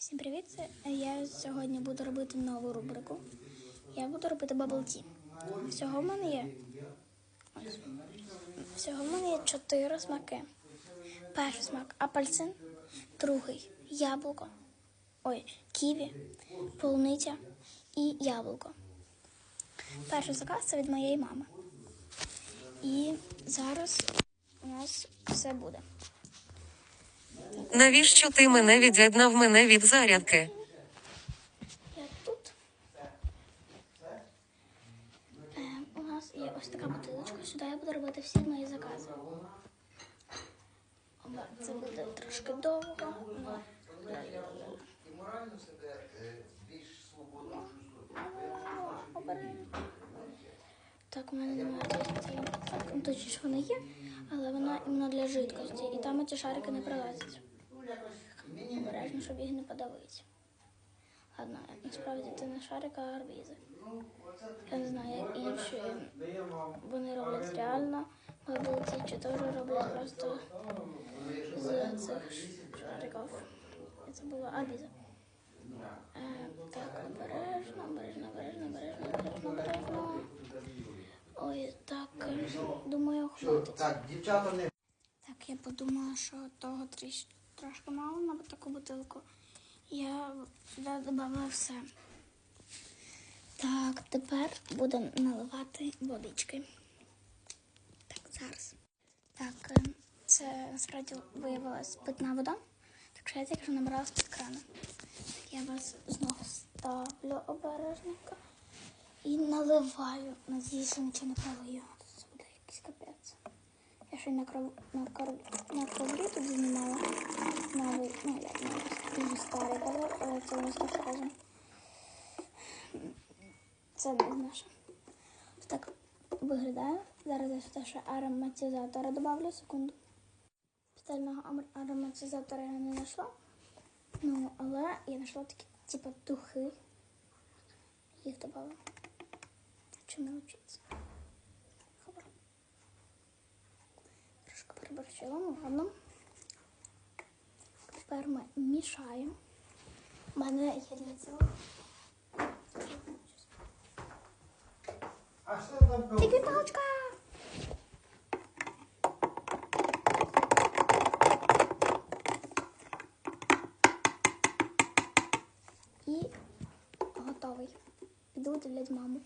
Всім привіт! Я сьогодні буду робити нову рубрику. Я буду робити баблті. Всього в мене є. Ось. Всього в мене є чотири смаки. Перший смак апельсин, другий яблуко. Ой, ківі, полуниця і яблуко. Перший заказ це від моєї мами. І зараз у нас все буде. Навіщо ти мене від'єднав мене від зарядки? Я тут. Е, у нас є ось така бутилочка. Сюди я буду робити всі мої закази. Це буде трошки довго. але-. Так, у мене немає цієї. Ну, точніше вона є, але вона іменно для жидкості. І там ці шарики не пролазять. Обережно, щоб їх не подавити. Ладно, насправді це не шарика, а арбізи. Я не знаю, як інші вони роблять реально бабулці, чи теж роблять просто з цих шариків. Це було арбізи. Е, так, обережно, обережно, обережно, обережно, обережно. Ой, так, е, думаю, хватить. Так, дівчата не Так, я подумала, що того тріш, трошки мало на таку бутилку. Я додала все. Так, тепер будемо наливати водички. Так, зараз. Так, е, це насправді виявилась питна вода. Так що я тільки що набрала з-під крана. Я вас знову ставлю обережненько і наливаю. Надіюсь, що нічого не пролию. Це буде якийсь капець. Ще на кров на кров на коврі тут знімала новий, ну як новий, дуже старий кавер, але це у нас теж разом. Це не наше. Так виглядає. Зараз я сюди ще ароматизатора добавлю, секунду. Спеціального ароматизатора я не знайшла. Ну, але я знайшла такі, типу, духи. Їх добавила. Чому не Переборщила, ну ладно. Тепер ми мішаємо. У мене є для пив? Тільки паличка! І готовий. Піду дивлять маму.